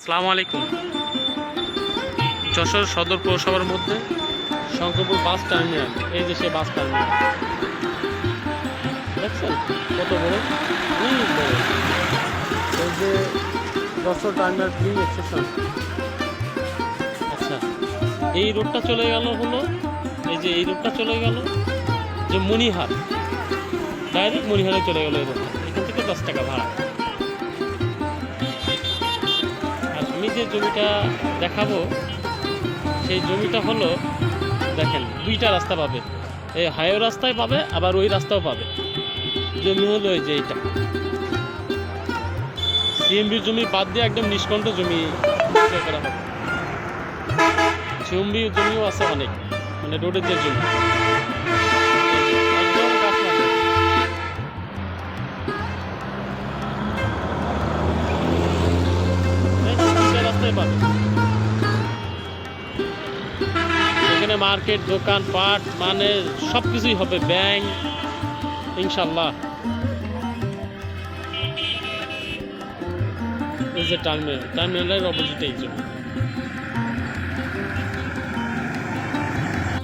আসসালামু আলাইকুম যশোর সদর পৌরসভার মধ্যে শঙ্করপুর বাস টার্মিনাল, এই যে সে বাস টার্মিনাল। দেখছেন? কত বড়? অনেক বড়। এই যে যশোর টার্মিনাল ফিলিং স্টেশন আচ্ছা এই রোডটা চলে গেল হলো, এই যে এই রোডটা চলে গেল যে মণিহার ডাইরেক্ট মণিহারে চলে গেল এই রোডটা এখান থেকে দশ টাকা ভাড়া। যে জমিটা দেখাবো, সেই জমিটা হলো, দেখেন, দুইটা রাস্তা পাবে। এই হাইওয়ে রাস্তায় পাবে, আবার ওই রাস্তাও পাবে। জমি হলো যে এইটা। সিএমবি জমি বাদ দিয়ে একদম নিষ্কণ্ঠ জমি করা হবে। সিএমবি জমিও আছে অনেক মানে রোডের যে জমি। রাস্তায় পাবে। এখানে মার্কেট, দোকান, পাট মানে সব কিছুই হবে, ব্যাংক ইনশাল্লাহ এই যে টার্মিনাল টার্মিনালের অপোজিটে এই জন্য